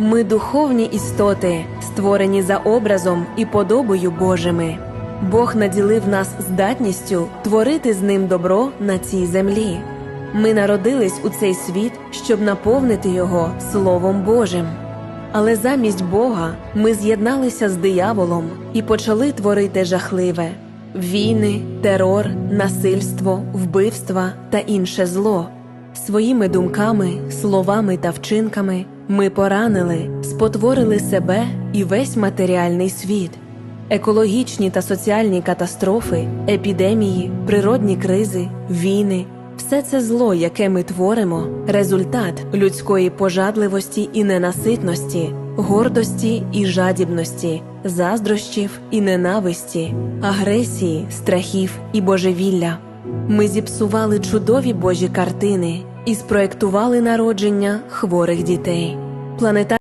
Ми духовні істоти, створені за образом і подобою Божими. Бог наділив нас здатністю творити з ним добро на цій землі. Ми народились у цей світ, щоб наповнити його Словом Божим. Але замість Бога ми з'єдналися з дияволом і почали творити жахливе війни, терор, насильство, вбивства та інше зло. Своїми думками, словами та вчинками ми поранили, спотворили себе і весь матеріальний світ. Екологічні та соціальні катастрофи, епідемії, природні кризи, війни все це зло, яке ми творимо, результат людської пожадливості і ненаситності, гордості і жадібності, заздрощів і ненависті, агресії, страхів і божевілля. Ми зіпсували чудові божі картини і спроектували народження хворих дітей. Планета